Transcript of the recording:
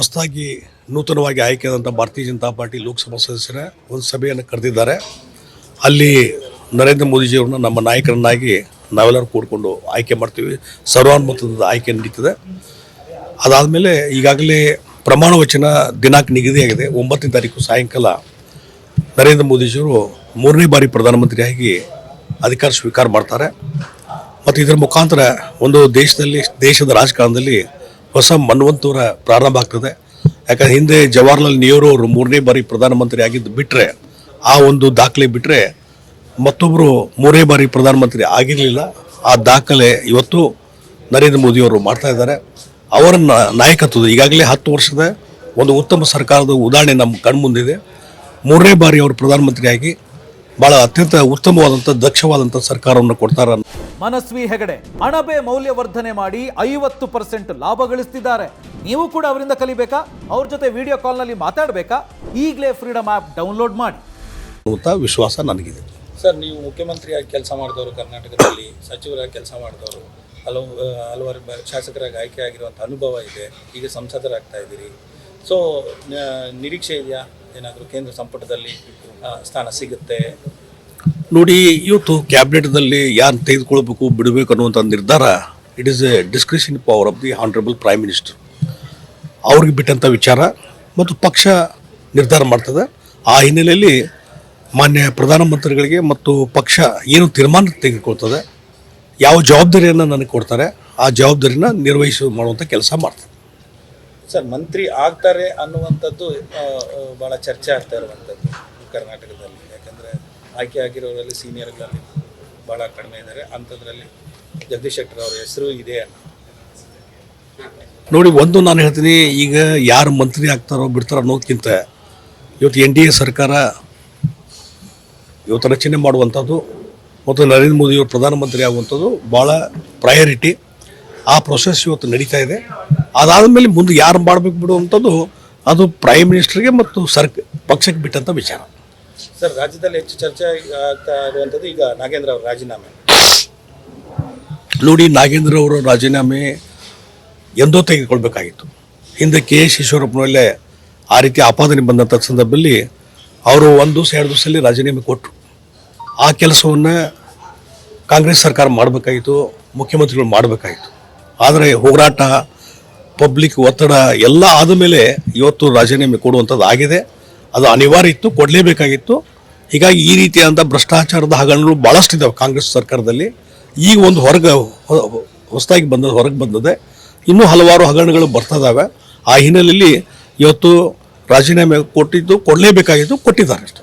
ಹೊಸದಾಗಿ ನೂತನವಾಗಿ ಆಯ್ಕೆಯಾದಂಥ ಭಾರತೀಯ ಜನತಾ ಪಾರ್ಟಿ ಲೋಕಸಭಾ ಸದಸ್ಯರ ಒಂದು ಸಭೆಯನ್ನು ಕರೆದಿದ್ದಾರೆ. ಅಲ್ಲಿ ನರೇಂದ್ರ ಮೋದಿಜಿಯವ್ರನ್ನ ನಮ್ಮ ನಾಯಕರನ್ನಾಗಿ ನಾವೆಲ್ಲರೂ ಕೂಡಿಕೊಂಡು ಆಯ್ಕೆ ಮಾಡ್ತೀವಿ. ಸರ್ವಾನುಮತದ ಆಯ್ಕೆ ನಡೀತದೆ. ಅದಾದಮೇಲೆ ಈಗಾಗಲೇ ಪ್ರಮಾಣ ವಚನ ದಿನಾಂಕ ನಿಗದಿಯಾಗಿದೆ. ಒಂಬತ್ತನೇ ತಾರೀಕು ಸಾಯಂಕಾಲ ನರೇಂದ್ರ ಮೋದಿಜಿಯವರು ಮೂರನೇ ಬಾರಿ ಪ್ರಧಾನಮಂತ್ರಿಯಾಗಿ ಅಧಿಕಾರ ಸ್ವೀಕಾರ ಮಾಡ್ತಾರೆ. ಮತ್ತು ಇದರ ಮುಖಾಂತರ ಒಂದು ದೇಶದಲ್ಲಿ, ದೇಶದ ರಾಜಕಾರಣದಲ್ಲಿ ಹೊಸ ಮನ್ವಂತೂರ ಪ್ರಾರಂಭ ಆಗ್ತದೆ. ಯಾಕಂದ್ರೆ ಹಿಂದೆ ಜವಾಹರ್ಲಾಲ್ ನೆಹರು ಅವರು ಮೂರನೇ ಬಾರಿ ಪ್ರಧಾನಮಂತ್ರಿ ಆಗಿದ್ದು ಬಿಟ್ಟರೆ ಆ ಒಂದು ದಾಖಲೆ ಬಿಟ್ಟರೆ ಮತ್ತೊಬ್ಬರು ಮೂರನೇ ಬಾರಿ ಪ್ರಧಾನಮಂತ್ರಿ ಆಗಿರಲಿಲ್ಲ. ಆ ದಾಖಲೆ ಇವತ್ತು ನರೇಂದ್ರ ಮೋದಿಯವರು ಮಾಡ್ತಾ ಇದ್ದಾರೆ. ಅವರ ನಾಯಕತ್ವದ ಈಗಾಗಲೇ ಹತ್ತು ವರ್ಷದ ಒಂದು ಉತ್ತಮ ಸರ್ಕಾರದ ಉದಾಹರಣೆ ನಮ್ಮ ಕಣ್ಮುಂದಿದೆ. ಮೂರನೇ ಬಾರಿ ಅವರು ಪ್ರಧಾನಮಂತ್ರಿಯಾಗಿ ಭಾಳ ಅತ್ಯಂತ ಉತ್ತಮವಾದಂಥ ದಕ್ಷವಾದಂಥ ಸರ್ಕಾರವನ್ನು ಕೊಡ್ತಾರೆ ಮನಸ್ವಿ ಹೆಗಡೆ ಅಣಬೆ ಮೌಲ್ಯವರ್ಧನೆ ಮಾಡಿ ಐವತ್ತು ಪರ್ಸೆಂಟ್ ಲಾಭ ಗಳಿಸ್ತಿದ್ದಾರೆ. ನೀವು ಕೂಡ ಅವರಿಂದ ಕಲಿಬೇಕಾ? ಅವ್ರ ಜೊತೆ ವಿಡಿಯೋ ಕಾಲ್ನಲ್ಲಿ ಮಾತಾಡಬೇಕಾ? ಈಗಲೇ ಫ್ರೀಡಮ್ ಆ್ಯಪ್ ಡೌನ್ಲೋಡ್ ಮಾಡಿ. ಅಂತ ವಿಶ್ವಾಸ ನನಗಿದೆ. ಸರ್ ನೀವು ಮುಖ್ಯಮಂತ್ರಿಯಾಗಿ ಕೆಲಸ ಮಾಡಿದವರು ಕರ್ನಾಟಕದಲ್ಲಿ ಸಚಿವರಾಗಿ ಕೆಲಸ ಮಾಡಿದವರು ಹಲವು ಹಲವಾರು ಶಾಸಕರಾಗಿ ಆಯ್ಕೆ ಆಗಿರುವಂಥ ಅನುಭವ ಇದೆ. ಈಗ ಸಂಸದರಾಗ್ತಾ ಇದ್ದೀರಿ. ಸೊ ನಿರೀಕ್ಷೆ ಇದೆಯಾ? ಏನಾದರೂ ಕೇಂದ್ರ ಸಂಪುಟದಲ್ಲಿ ಸ್ಥಾನ ಸಿಗುತ್ತೆ? ನೋಡಿ, ಇವತ್ತು ಕ್ಯಾಬಿನೆಟ್ದಲ್ಲಿ ಯಾರು ತೆಗೆದುಕೊಳ್ಬೇಕು, ಬಿಡಬೇಕು ಅನ್ನುವಂಥ ನಿರ್ಧಾರ it is a discretion power of the honourable prime minister ಅವ್ರಿಗೆ ಬಿಟ್ಟಂಥ ವಿಚಾರ ಮತ್ತು ಪಕ್ಷ ನಿರ್ಧಾರ ಮಾಡ್ತದೆ. ಆ ಹಿನ್ನೆಲೆಯಲ್ಲಿ ಮಾನ್ಯ ಪ್ರಧಾನಮಂತ್ರಿಗಳಿಗೆ ಮತ್ತು ಪಕ್ಷ ಏನು ತೀರ್ಮಾನ ತೆಗೆದುಕೊಳ್ತದೆ, ಯಾವ ಜವಾಬ್ದಾರಿಯನ್ನು ನನಗೆ ಕೊಡ್ತಾರೆ, ಆ ಜವಾಬ್ದಾರಿನ ನಿರ್ವಹಿಸಿ ಮಾಡುವಂಥ ಕೆಲಸ ಮಾಡ್ತದೆ. ಸರ್, ಮಂತ್ರಿ ಆಗ್ತಾರೆ ಅನ್ನುವಂಥದ್ದು ಭಾಳ ಚರ್ಚೆ ಆಗ್ತಾ ಇರುವಂಥದ್ದು ಕರ್ನಾಟಕದಲ್ಲಿ. ಯಾಕಂದರೆ ಆಯ್ಕೆ ಆಗಿರೋರಲ್ಲಿ ಸೀನಿಯರ್ಗಳಲ್ಲಿ ಭಾಳ ಕಡಿಮೆ ಇದ್ದಾರೆ. ಅಂಥದ್ರಲ್ಲಿ ಜಗದೀಶ್ ಶೆಟ್ಟರ್ ಅವರ ಹೆಸರು ಇದೆ ನೋಡಿ, ಒಂದು ನಾನು ಹೇಳ್ತೀನಿ, ಈಗ ಯಾರು ಮಂತ್ರಿ ಆಗ್ತಾರೋ ಬಿಡ್ತಾರೋ ಅನ್ನೋದಕ್ಕಿಂತ ಇವತ್ತು ಎನ್ ಡಿ ಎ ಸರ್ಕಾರ ಇವತ್ತು ರಚನೆ ಮಾಡುವಂಥದ್ದು, ಮತ್ತು ನರೇಂದ್ರ ಮೋದಿಯವರು ಪ್ರಧಾನಮಂತ್ರಿ ಆಗುವಂಥದ್ದು ಭಾಳ ಪ್ರಯಾರಿಟಿ ಆ ಪ್ರೊಸೆಸ್ ಇವತ್ತು ನಡೀತಾ ಇದೆ. ಅದಾದ ಮೇಲೆ ಮುಂದೆ ಯಾರು ಮಾಡಬೇಕು ಬಿಡುವಂಥದ್ದು ಅದು ಪ್ರೈಮ್ ಮಿನಿಸ್ಟರ್ಗೆ ಮತ್ತು ಸರ್ಕ ಪಕ್ಷಕ್ಕೆ ಬಿಟ್ಟಂಥ ವಿಚಾರ. ಸರ್ ರಾಜ್ಯದಲ್ಲಿ ಹೆಚ್ಚು ಚರ್ಚೆ ಆಗ್ತಾ ಇರುವಂಥದ್ದು ಈಗ ನಾಗೇಂದ್ರ ಅವರ ರಾಜೀನಾಮೆ. ನೋಡಿ ನಾಗೇಂದ್ರ ಅವರ ರಾಜೀನಾಮೆ ಎಂದೋ ತೆಗೆದುಕೊಳ್ಬೇಕಾಗಿತ್ತು. ಹಿಂದೆ ಕೆ ಎಸ್ ಈಶ್ವರಪ್ಪನಲ್ಲೇ ಆ ರೀತಿ ಆಪಾದನೆ ಬಂದಂಥ ಸಂದರ್ಭದಲ್ಲಿ ಅವರು ಒಂದು ದಿವಸ ಎರಡು ದಿವಸದಲ್ಲಿ ರಾಜೀನಾಮೆ ಕೊಟ್ಟರು ಆ ಕೆಲಸವನ್ನು ಕಾಂಗ್ರೆಸ್ ಸರ್ಕಾರ ಮಾಡಬೇಕಾಗಿತ್ತು ಮುಖ್ಯಮಂತ್ರಿಗಳು ಮಾಡಬೇಕಾಗಿತ್ತು. ಆದರೆ ಹೋರಾಟ ಪಬ್ಲಿಕ್ ಒತ್ತಡ ಎಲ್ಲ ಆದ ಮೇಲೆ ಇವತ್ತು ರಾಜೀನಾಮೆ ಕೊಡುವಂಥದ್ದು ಆಗಿದೆ. ಅದು ಅನಿವಾರ್ಯ ಇತ್ತು, ಕೊಡಲೇಬೇಕಾಗಿತ್ತು. ಹೀಗಾಗಿ ಈ ರೀತಿಯಾದಂಥ ಭ್ರಷ್ಟಾಚಾರದ ಹಗರಣಗಳು ಭಾಳಷ್ಟು ಇದ್ದಾವೆ ಕಾಂಗ್ರೆಸ್ ಸರ್ಕಾರದಲ್ಲಿ. ಈಗ ಒಂದು ಹೊರಗೆ ಹೊಸದಾಗಿ ಬಂದ, ಹೊರಗೆ ಬಂದದೆ ಇನ್ನೂ ಹಲವಾರು ಹಗರಣಗಳು ಬರ್ತದಾವೆ. ಆ ಹಿನ್ನೆಲೆಯಲ್ಲಿ ಇವತ್ತು ರಾಜೀನಾಮೆ ಕೊಟ್ಟಿದ್ದು ಕೊಡಲೇಬೇಕಾಗಿತ್ತು ಕೊಟ್ಟಿದ್ದಾರೆ ಅಷ್ಟೇ.